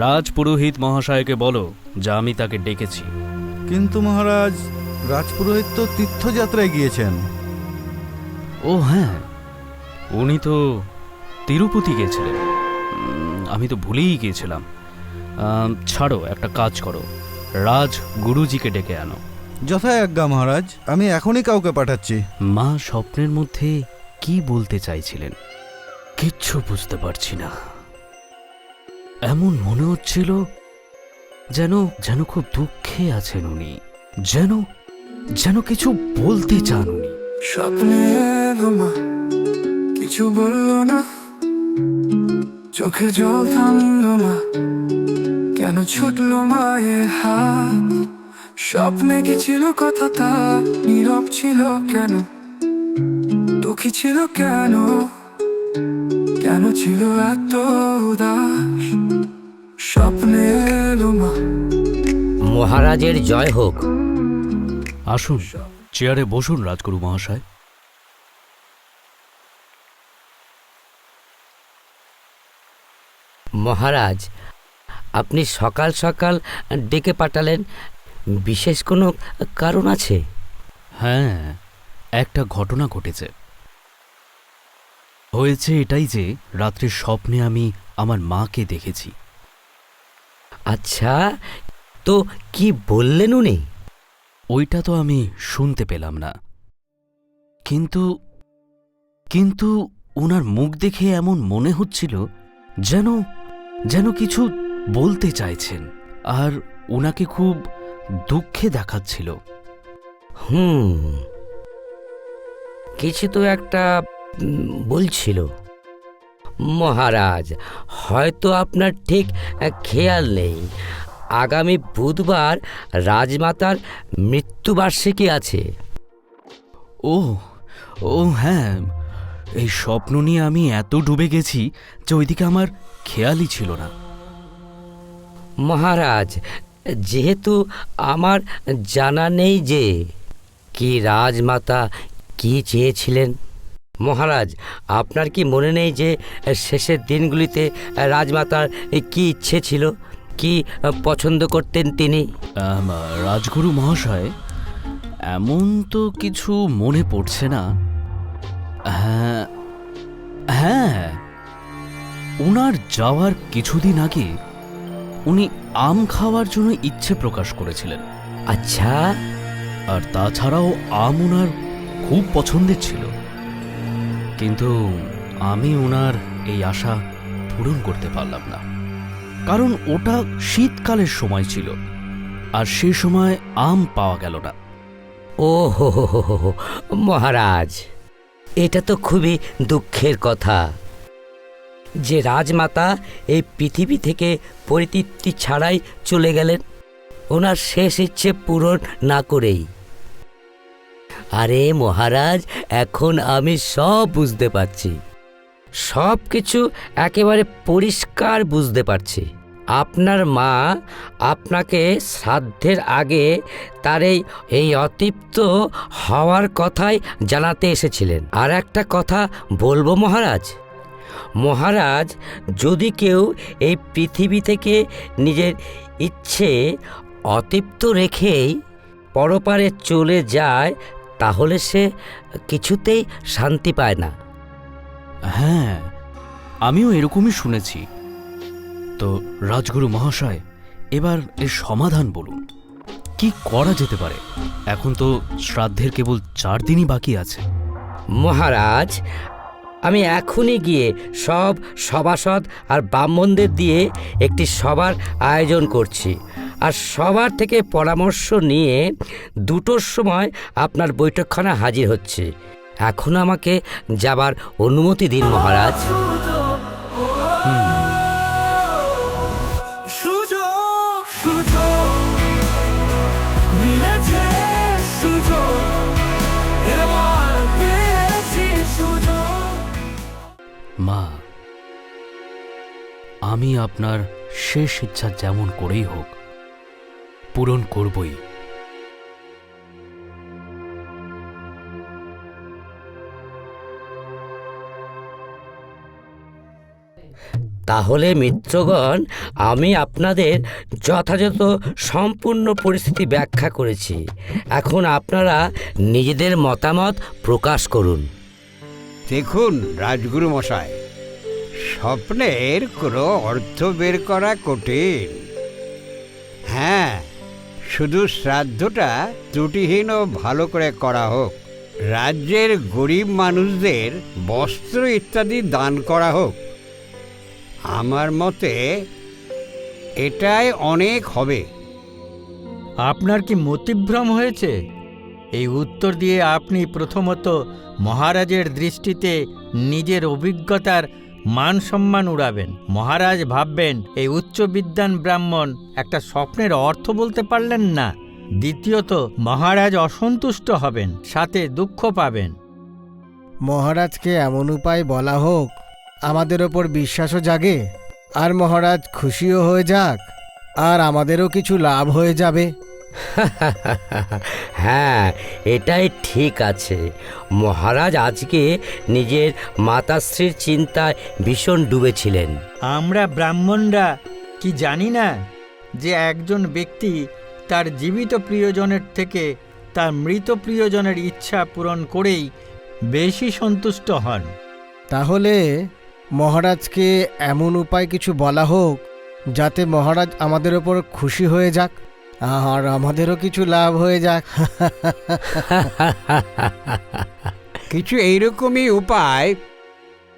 রাজপুরোহিত মহাশয়কে বলো যা আমি তাকে ডেকেছি। কিন্তু মহারাজ রাজপুরোহিত তো তীর্থযাত্রায় গিয়েছেন। ও হ্যাঁ উনি তো তিরুপতি গিয়েছিলেন। আমি তো ভুলেই গিয়েছিলাম। ছাড়ো একটা কাজ করো। রাজ গুরুজিকে ডেকে আনো। যথায় আজ্ঞা মহারাজ আমি এখনই কাউকে পাঠাচ্ছি। মা স্বপ্নের মধ্যে কি বলতে চাইছিলেন কিচ্ছু বুঝতে পারছি না। এমন মনে হচ্ছিল যেন যেন খুব দুঃখে আছেন উনি। যেন যেন কিছু বলতে চান উনি। স্বপ্নে মা কিছু বলল না। চোখে জল থামলো না। কেন ছুটলো মায়ের হাত? স্বপ্নে কি ছিল কথা তা নীরব ছিল কেন? দুঃখী ছিল কেন? কেন ছিল এত উদাস? স্বপ্নে এলো মা। মহারাজের জয় হোক। আসুন চেয়ারে বসুন রাজগুরু মহাশয়। মহারাজ আপনি সকাল সকাল ডেকে পাঠালেন। বিশেষ কোনো কারণ আছে? হ্যাঁ একটা ঘটনা ঘটেছে। হয়েছে এটাই যে রাত্রে স্বপ্নে আমি আমার মাকে দেখেছি। আচ্ছা তো কি বললেন উনি? ওইটা তো আমি শুনতে পেলাম না। কিন্তু কিন্তু ওনার মুখ দেখে এমন মনে হচ্ছিল যেন যেন কিছু বলতে চাইছেন আর ওনাকে খুব দুঃখে দেখাচ্ছিল। হুম কিছু তো একটা বলছিল। মহারাজ হয়তো আপনার ঠিক খেয়াল নেই। আগামী বুধবার রাজমাতার মৃত্যুবার্ষিকী আছে। ও ও হ্যাঁ এই স্বপ্ন নিয়ে আমি এত ডুবে গেছি যে ওইদিকে আমার খেয়ালই ছিল না। মহারাজ যেহেতু আমার জানা নেই যে কি রাজমাতা কি চেয়েছিলেন মহারাজ আপনার কি মনে নেই যে শেষের দিনগুলিতে রাজমাতার কি ইচ্ছে ছিল কি পছন্দ করতেন তিনি? রাজগুরু মহাশয় এমন তো কিছু মনে পড়ছে না। হ্যাঁ হ্যাঁ ওনার যাওয়ার কিছুদিন আগে উনি আম খাওয়ার জন্য ইচ্ছে প্রকাশ করেছিলেন। আচ্ছা। আর তাছাড়াও আম ওনার খুব পছন্দের ছিল। কিন্তু আমি ওনার এই আশা পূরণ করতে পারলাম না। কারণ ওটা শীতকালের সময় ছিল আর সে সময় আম পাওয়া গেল না। ও হো হো হো হো হো, মহারাজ এটা তো খুবই দুঃখের কথা। যে রাজমাতা এই পৃথিবী থেকে পরিতৃপ্তি ছাড়াই চলে গেলেন, ওনার শেষ ইচ্ছে পূরণ না করেই। আরে মহারাজ, এখন আমি সব বুঝতে পারছি। সব কিছু একেবারে পরিষ্কার বুঝতে পারছি। আপনার মা আপনাকে শ্রাদ্ধের আগে তার এই এই অতৃপ্ত হওয়ার কথাই জানাতে এসেছিলেন। আর একটা কথা বলব মহারাজ? মহারাজ যদি কেউ এই পৃথিবী থেকে নিজের ইচ্ছে অতৃপ্ত রেখেই পরপারে চলে যায় তাহলে সে কিছুতেই শান্তি পায় না। হ্যাঁ আমিও এরকমই শুনেছি। তো রাজগুরু মহাশয় এবার এর সমাধান বলুন। কি করা যেতে পারে? এখন তো শ্রাদ্ধের কেবল চার দিনই বাকি আছে। মহারাজ আমি এখনই গিয়ে সব সভাসদ আর ব্রাহ্মণদের দিয়ে একটি সভার আয়োজন করছি। আর সবার থেকে পরামর্শ নিয়ে দুটোর সময় আপনার বৈঠকখানা হাজির হচ্ছে। এখন আমাকে যাবার অনুমতি দিন মহারাজ। মা, আমি আপনার শেষ ইচ্ছা যেমন করেই হোক, পূরণ করবই। তাহলে মিত্রগণ, আমি আপনাদের যথাযথ সম্পূর্ণ পরিস্থিতি ব্যাখ্যা করেছি। এখন আপনারা নিজেদের মতামত প্রকাশ করুন। দেখুন, রাজগুরু মশাই, স্বপ্নের কোনো অর্থ বের করা কঠিন। হ্যাঁ শুধু শ্রাদ্ধটা ত্রুটিহীন ও ভালো করে করা হোক, রাজ্যের গরিব মানুষদের বস্ত্র ইত্যাদি দান করা হোক। আমার মতে এটাই অনেক হবে। আপনার কি মতিভ্রম হয়েছে? এই উত্তর দিয়ে আপনি প্রথমত মহারাজের দৃষ্টিতে নিজের অভিজ্ঞতার মান সম্মান উড়াবেন। মহারাজ ভাববেন, এই উচ্চ বিদ্যান ব্রাহ্মণ একটা স্বপ্নের অর্থ বলতে পারলেন না। দ্বিতীয়ত, মহারাজ অসন্তুষ্ট হবেন, সাথে দুঃখ পাবেন। মহারাজকে এমন উপায় বলা হোক, আমাদের ওপর বিশ্বাসও জাগে, আর মহারাজ খুশিও হয়ে যাক, আর আমাদেরও কিছু লাভ হয়ে যাবে। হ্যাঁ এটাই ঠিক আছে। মহারাজ আজকে নিজের মাতাশ্রীর চিন্তায় ভীষণ ডুবেছিলেন। আমরা ব্রাহ্মণরা কি জানি না যে একজন ব্যক্তি তার জীবিত প্রিয়জনের থেকে তার মৃত প্রিয়জনের ইচ্ছা পূরণ করেই বেশি সন্তুষ্ট হন। তাহলে মহারাজকে এমন উপায় কিছু বলা হোক যাতে মহারাজ আমাদের ওপর খুশি হয়ে যাক? আর আমাদেরও কিছু লাভ হয়ে যাক। কিছু এইরকমই উপায়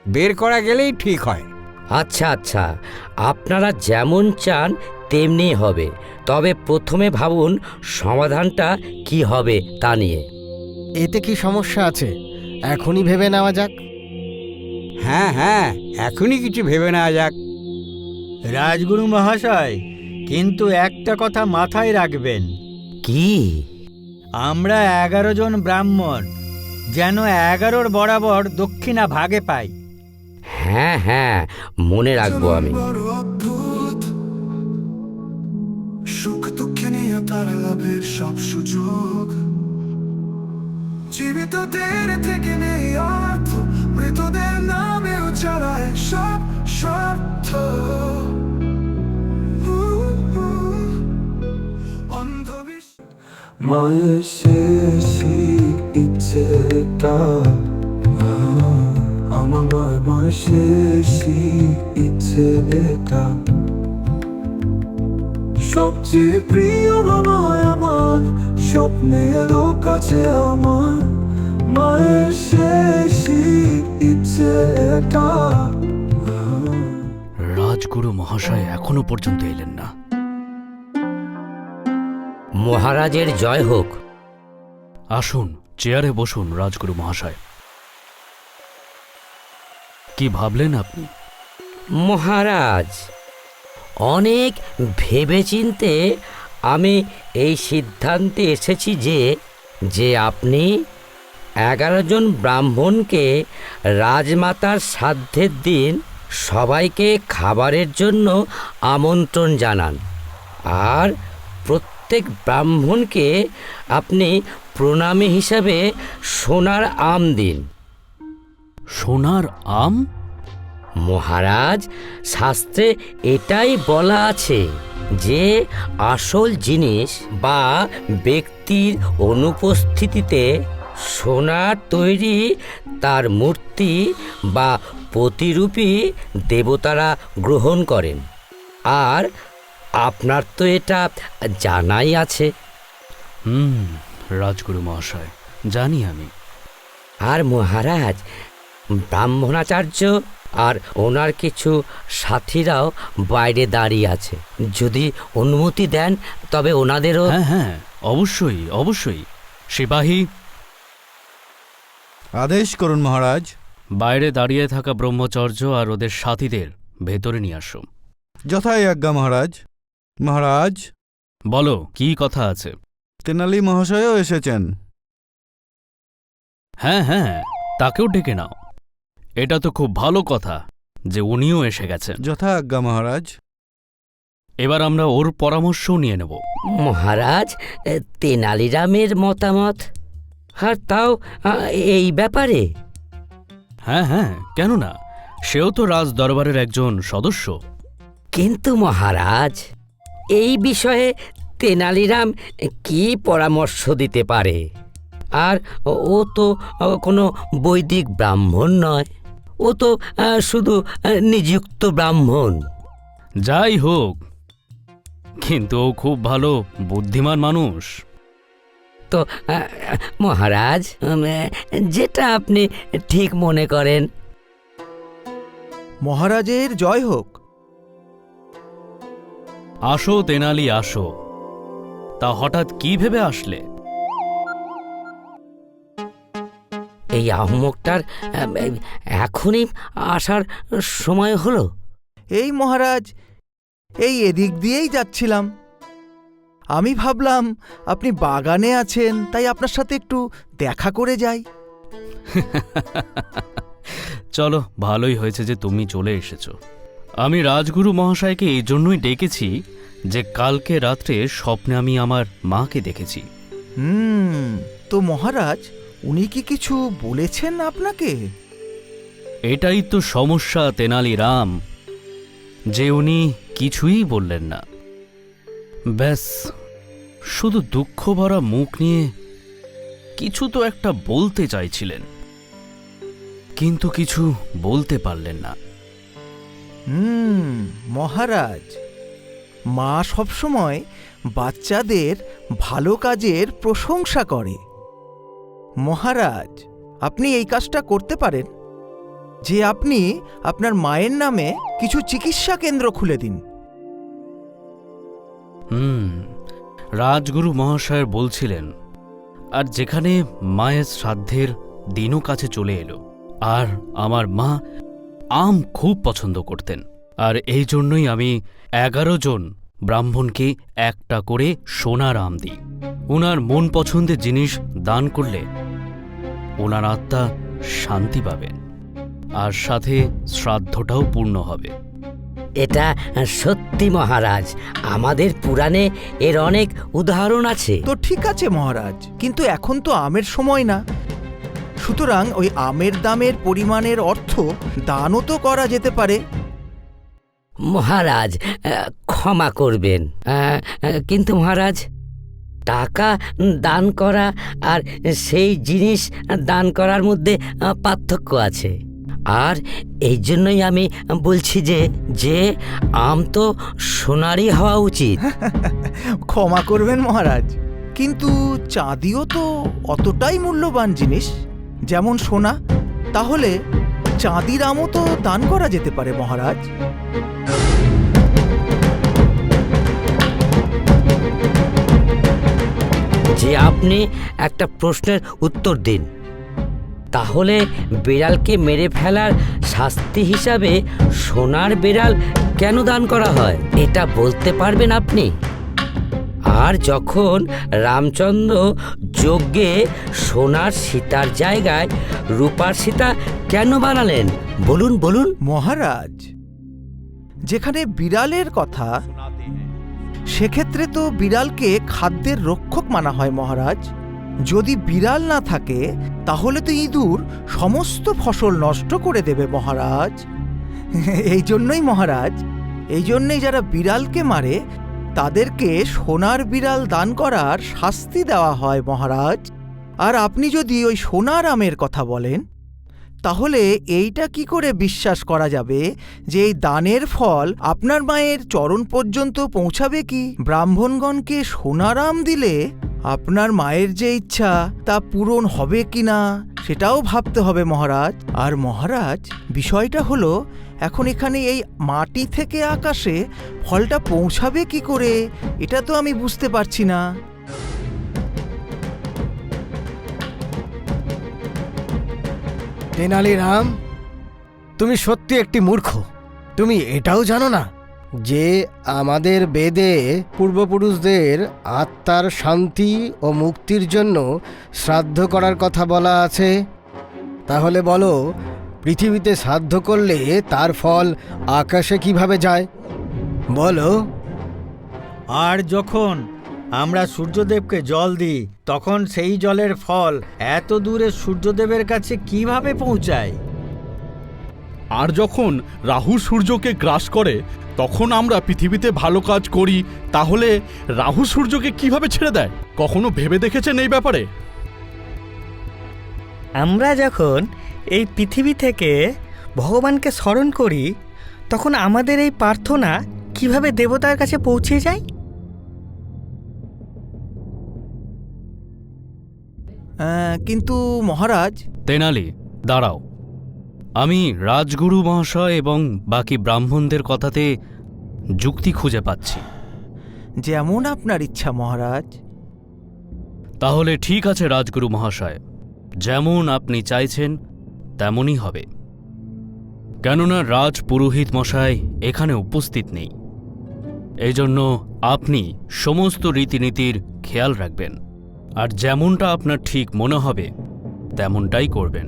বের করা গেলেই ঠিক হয়। আচ্ছা আচ্ছা। আপনারা যেমন চান তেমনি হবে। তবে প্রথমে ভাবুন সমাধানটা কি হবে তা নিয়ে। এতে কি সমস্যা আছে? এখনই ভেবে নেওয়া যাক। হ্যাঁ হ্যাঁ এখনই কিছু ভেবে নেওয়া যাক। রাজগুরু মহাশয় কিন্তু একটা কথা মাথায় রাখবেন। কি? আমরা এগারো জন ব্রাহ্মণ যেন এগারোর বরাবর দক্ষিণা ভাগে পাই। হ্যাঁ হ্যাঁ মনে রাখব আমি। বড় অদ্ভুত। সুখ দুঃখে নিয়ে তার লাভের সব সুযোগ। জীবিতদের থেকে নেই অর্থ মৃতদের নামেও চালায় সব স্বার্থ। ইচ্ছেটা ইচ্ছে সবচেয়ে প্রিয় মামায় আমার স্বপ্নেরও কাছে আমার মায়ের শেষই ইচ্ছে এটা রাজগুরু মহাশয় এখনও পর্যন্ত এলেন না মহারাজের জয় হোক। আসুন চেয়ারে বসুন রাজগুরু মহাশয়। কি ভাবলেন আপনি? মহারাজ অনেক ভেবেচিন্তে আমি এই সিদ্ধান্তে এসেছি যে যে আপনি এগারো জন ব্রাহ্মণকে রাজমাতার শ্রাদ্ধের দিন সবাইকে খাবারের জন্য আমন্ত্রণ জানান। আর প্রত্যেক ব্রাহ্মণকে আপনি প্রণামী হিসাবে সোনার আম দিন। সোনার আম? মহারাজ শাস্ত্রে এটাই বলা আছে যে আসল জিনিস বা ব্যক্তির অনুপস্থিতিতে সোনার তৈরি তার মূর্তি বা প্রতিরূপী দেবতারা গ্রহণ করেন। আর আপনার তো এটা জানাই আছে। হুম রাজগুরু মহাশয় জানি আমি। আর মহারাজ ব্রাহ্মণাচার্য আর ওনার কিছু সাথীরাও বাইরে দাঁড়িয়ে আছে। যদি অনুমতি দেন তবে ওনাদেরও হ্যাঁ হ্যাঁ অবশ্যই অবশ্যই। সিপাহী। আদেশ করুন মহারাজ। বাইরে দাঁড়িয়ে থাকা ব্রহ্মচর্য আর ওদের সাথীদের ভেতরে নিয়ে আসো যথাই আজ্ঞা মহারাজ। মহারাজ? বলো কি কথা আছে? তেনালি মহাশয়ও এসেছেন। হ্যাঁ হ্যাঁ তাকেও ডেকে নাও। এটা তো খুব ভালো কথা যে উনিও এসে গেছেন। যথা আজ্ঞা মহারাজ। এবার আমরা ওর পরামর্শও নিয়ে নেব। মহারাজ এ, তেনালিরামের মতামত? আর তাও আ, এই ব্যাপারে? হ্যাঁ হ্যাঁ কেন না সেও তো রাজ দরবারের একজন সদস্য। কিন্তু মহারাজ এই বিষয়ে তেনালিরাম কি পরামর্শ দিতে পারে? আর ও- তো কোনো বৈদিক ব্রাহ্মণ নয়। ও তো শুধু নিযুক্ত ব্রাহ্মণ। যাই হোক কিন্তু ও খুব ভালো বুদ্ধিমান মানুষ। তো মহারাজ যেটা আপনি ঠিক মনে করেন। মহারাজের জয় হোক। আসো তেনালি আসো। তা হঠাৎ কি ভেবে আসলে? এই আহমকটার এখনই আসার সময় হলো? এই মহারাজ এই এদিক দিয়েই যাচ্ছিলাম। আমি ভাবলাম আপনি বাগানে আছেন তাই আপনার সাথে একটু দেখা করে যাই। চলো ভালোই হয়েছে যে তুমি চলে এসেছ। আমি রাজগুরু মহাশয়কে এই জন্যই ডেকেছি যে কালকে রাত্রে স্বপ্নে আমি আমার মাকে দেখেছি। হুম তো মহারাজ উনি কি কিছু বলেছেন আপনাকে? এটাই তো সমস্যা তেনালি রাম যে উনি কিছুই বললেন না। ব্যাস শুধু দুঃখ ভরা মুখ নিয়ে কিছু তো একটা বলতে চাইছিলেন কিন্তু কিছু বলতে পারলেন না। হুম, মহারাজ। মা সবসময় বাচ্চাদের ভালো কাজের প্রশংসা করে। মহারাজ, আপনি এই কাজটা করতে পারেন। যে আপনি আপনার মায়ের নামে কিছু চিকিৎসা কেন্দ্র খুলে দিন। হুম, রাজগুরু মহাশয় বলছিলেন, আর যেখানে মায়ের শ্রাদ্ধের দিনও কাছে চলে এলো, আর আমার মা আম খুব পছন্দ করতেন। আর এই জন্যই আমি এগারো জন ব্রাহ্মণকে একটা করে সোনার আম দিই। ওনার মন পছন্দের জিনিস দান করলে ওনার আত্মা শান্তি পাবেন। আর সাথে শ্রাদ্ধটাও পূর্ণ হবে। এটা সত্যি মহারাজ আমাদের পুরাণে এর অনেক উদাহরণ আছে। তো ঠিক আছে মহারাজ কিন্তু এখন তো আমের সময় না। সুতরাং ওই আমের দামের পরিমাণের অর্থ দানও তো করা যেতে পারে। মহারাজ ক্ষমা করবেন। কিন্তু মহারাজ টাকা দান করা আর সেই জিনিস দান করার মধ্যে পার্থক্য আছে। আর এই জন্যই আমি বলছি যে যে আম তো সোনারই হওয়া উচিত। ক্ষমা করবেন মহারাজ কিন্তু চাঁদিও তো অতটাই মূল্যবান জিনিস। যেমন সোনা, তাহলে চাঁদির আমও তো দান করা যেতে পারে, মহারাজ। যে আপনি একটা প্রশ্নের উত্তর দিন, তাহলে বিড়ালকে মেরে ফেলার শাস্তি হিসাবে সোনার বিড়াল কেন দান করা হয়, এটা বলতে পারবেন আপনি? আর যখন রামচন্দ্র যজ্ঞে সোনার সীতার জায়গায় রূপার সীতা কেন বানালেন? বলুন বলুন। মহারাজ, যেখানে বিড়ালের কথা, সেক্ষেত্রে তো বিড়ালকে খাদ্যের রক্ষক মানা হয় মহারাজ। যদি বিড়াল না থাকে, তাহলে তো ইঁদুর সমস্ত ফসল নষ্ট করে দেবে মহারাজ। এই জন্যই মহারাজ, এই জন্যই যারা বিড়ালকে মারে তাদেরকে সোনার বিড়াল দান করার শাস্তি দেওয়া হয়, মহারাজ। আর আপনি যদি ওই সোনার আমের কথা বলেন, তাহলে এইটা কি করে বিশ্বাস করা যাবে যে এই দানের ফল আপনার মায়ের চরণ পর্যন্ত পৌঁছাবে কি? ব্রাহ্মণগণকে সোনারাম দিলে আপনার মায়ের যে ইচ্ছা তা পূরণ হবে কি না সেটাও ভাবতে হবে, মহারাজ। আর মহারাজ, বিষয়টা হলো এখন এখানে এই মাটি থেকে আকাশে ফলটা পৌঁছাবে কি করে? এটা তো আমি বুঝতে পারছি না। তেনালি রাম, তুমি সত্যি একটি মূর্খ। তুমি এটাও জানো না যে আমাদের বেদে পূর্বপুরুষদের আত্মার শান্তি ও মুক্তির জন্য শ্রাদ্ধ করার কথা বলা আছে। তাহলে বলো পৃথিবীতে সাধ্য করলে তার ফল আকাশে কীভাবে যায়? বলো। আর যখন আমরা সূর্যদেবকে জল দিই তখন সেই জলের ফল এত দূরে সূর্যদেবের কাছে কীভাবে পৌঁছায়? আর যখন রাহু সূর্যকে গ্রাস করে তখন আমরা পৃথিবীতে ভালো কাজ করি তাহলে রাহু সূর্যকে কীভাবে ছেড়ে দেয়? কখনো ভেবে দেখেছেন এই ব্যাপারে? আমরা যখন এই পৃথিবী থেকে ভগবানকে স্মরণ করি তখন আমাদের এই প্রার্থনা কীভাবে দেবতার কাছে পৌঁছে যায়? কিন্তু মহারাজ। তেনালি দাঁড়াও। আমি রাজগুরু মহাশয় এবং বাকি ব্রাহ্মণদের কথাতে যুক্তি খুঁজে পাচ্ছি। যেমন আপনার ইচ্ছা মহারাজ। তাহলে ঠিক আছে রাজগুরু মহাশয়। যেমন আপনি চাইছেন তেমনই হবে। কেননা রাজ পুরোহিত মশাই এখানে উপস্থিত নেই। এই জন্য আপনি সমস্ত রীতিনীতির খেয়াল রাখবেন আর যেমনটা আপনার ঠিক মনে হবে তেমনটাই করবেন।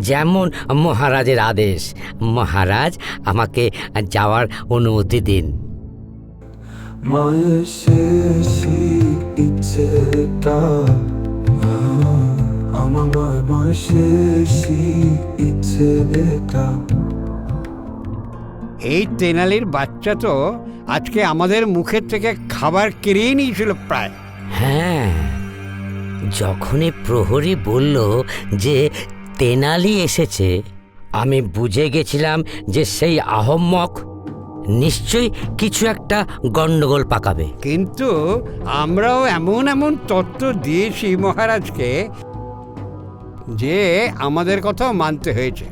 যেমন মহারাজের আদেশ মহারাজ আমাকে যাওয়ার অনুমতি দিন। মায়ের শেষই ইচ্ছেটা আমার ইচ্ছে এটা এই তেনালির বাচ্চা তো আজকে আমাদের মুখের থেকে খাবার কেড়েই নিয়েছিল প্রায়। হ্যাঁ যখনই প্রহরী বলল যে তেনালি এসেছে আমি বুঝে গেছিলাম যে সেই আহম্মক নিশ্চয়ই কিছু একটা গন্ডগোল পাকাবে। কিন্তু আমরাও এমন এমন তত্ত্ব দিয়েছি মহারাজকে যে আমাদের কথা মানতে হয়েছে।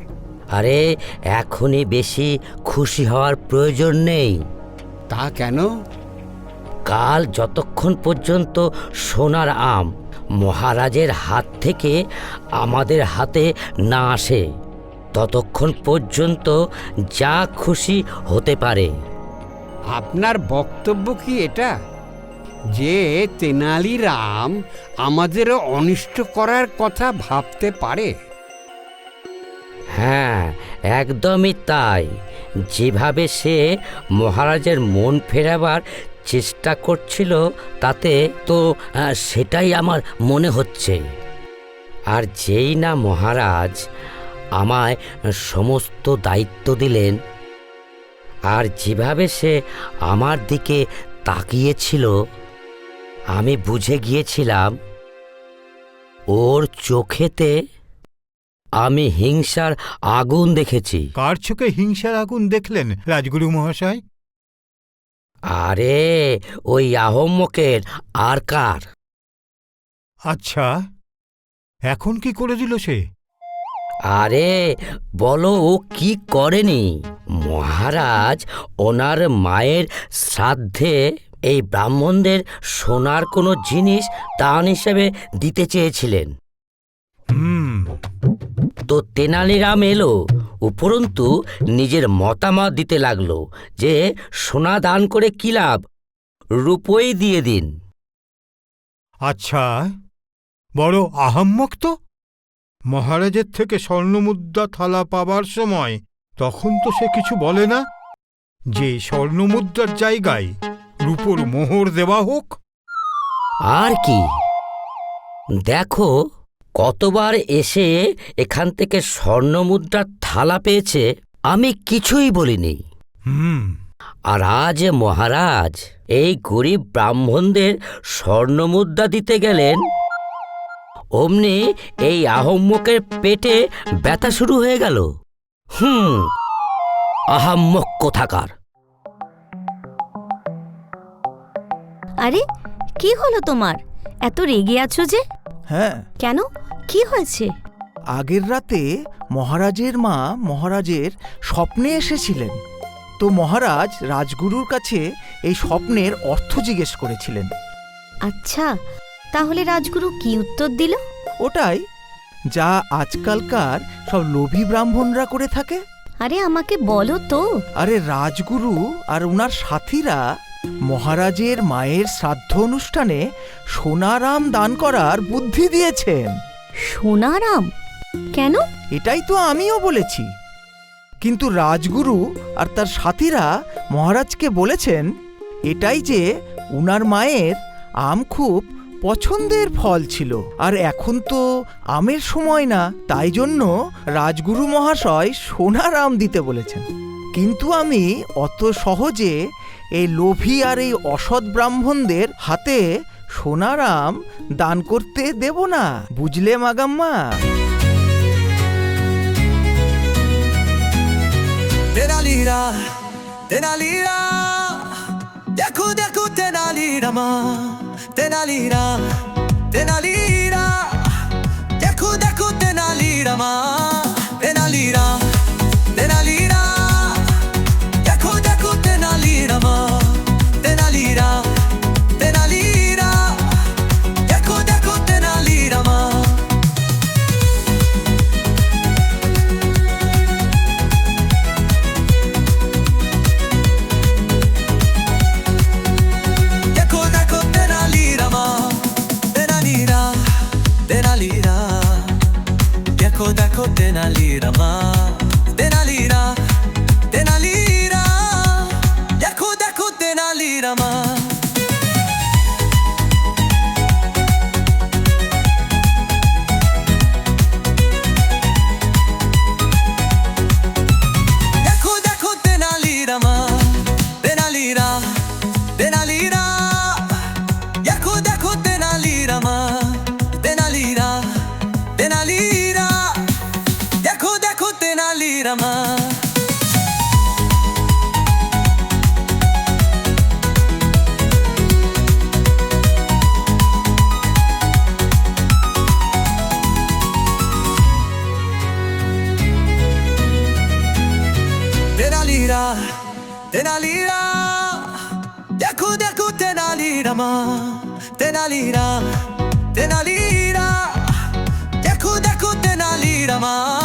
আরে এখনই বেশি খুশি হওয়ার প্রয়োজন নেই। তা কেন? কাল যতক্ষণ পর্যন্ত সোনার আম মহারাজের হাত থেকে আমাদের হাতে না আসে ততক্ষণ পর্যন্ত যা খুশি হতে পারে। আপনার বক্তব্য কি এটা? যে তেনালি রাম আমাদেরও অনিষ্ট করার কথা ভাবতে পারে। হ্যাঁ একদমই তাই। যেভাবে সে মহারাজের মন ফেরাবার চেষ্টা করছিল, তাতে তো সেটাই আমার মনে হচ্ছে। আর যেই না মহারাজ আমায় সমস্ত দায়িত্ব দিলেন, আর যেভাবে সে আমার দিকে তাকিয়েছিল আমি বুঝে গিয়েছিলাম ওর চোখেতে আমি হিংসার আগুন দেখেছি। কার চোখে হিংসার আগুন দেখলেন রাজগুরু মহাশয়? আরে ওই আহম্মকের আর কার আচ্ছা এখন কি করে দিল সে? আরে বলো ও কি করেনি? মহারাজ ওনার মায়ের শ্রাদ্ধে এই ব্রাহ্মণদের সোনার কোনো জিনিস দান হিসেবে দিতে চেয়েছিলেন। হুম। তো তেনালিরাম এলো উপরন্তু নিজের মতামত দিতে লাগল যে সোনা দান করে কি লাভ রূপই দিয়ে দিন। আচ্ছা বড় আহাম্মক তো? মহারাজের থেকে স্বর্ণমুদ্রা থালা পাবার সময় তখন তো সে কিছু বলে না। যে স্বর্ণমুদ্রার জায়গায় রূপোর মোহর দেওয়া হোক। আর কি? দেখো কতবার এসে এখান থেকে স্বর্ণমুদ্রার থালা পেয়েছে আমি কিছুই বলিনি। হুম। আর আজ মহারাজ এই গরিব ব্রাহ্মণদের স্বর্ণমুদ্রা দিতে গেলেন। অমনি এই আহম্মকের পেটে ব্যথা শুরু হয়ে গেল। হুম আহাম্মক কোথাকার? আরে কি হলো তোমার? এত রেগে আছো যে? হ্যাঁ। কেন? কি হয়েছে? আগের রাতে মহারাজের মা মহারাজের স্বপ্নে এসেছিলেন। তো মহারাজ রাজগুরুর কাছে এই স্বপ্নের অর্থ জিজ্ঞেস করেছিলেন। আচ্ছা তাহলে রাজগুরু কি উত্তর দিল? ওটাই যা আজকালকার সব লোভী ব্রাহ্মণরা করে থাকে। আরে আমাকে বলো তো। আরে রাজগুরু আর ওনার সাথীরা মহারাজের মায়ের শ্রাদ্ধ অনুষ্ঠানে সোনারাম দান করার বুদ্ধি দিয়েছেন। সোনারাম? কেন? এটাই তো আমিও বলেছি। কিন্তু রাজগুরু আর তার সাথীরা মহারাজকে বলেছেন এটাই যে উনার মায়ের আম খুব পছন্দের ফল ছিল। আর এখন তো আমের সময় না তাই জন্য রাজগুরু মহাশয় সোনার আম দিতে বলেছেন। কিন্তু আমি অত সহজে এই লোভী আর এই অসৎ ব্রাহ্মণদের হাতে সোনারাম দান করতে দেব না, বুঝলে মাগাম্মা? তেনালিরা তেনালিরা, দেখো দেখো তেনালি রামা তেনালিরা তেনালিরা, দেখো দেখো তেনালিরা তেনালিরা। দেখো তেনালি তেনালিরা তেনালিরা দেখো দেখো তেনালিরা রামা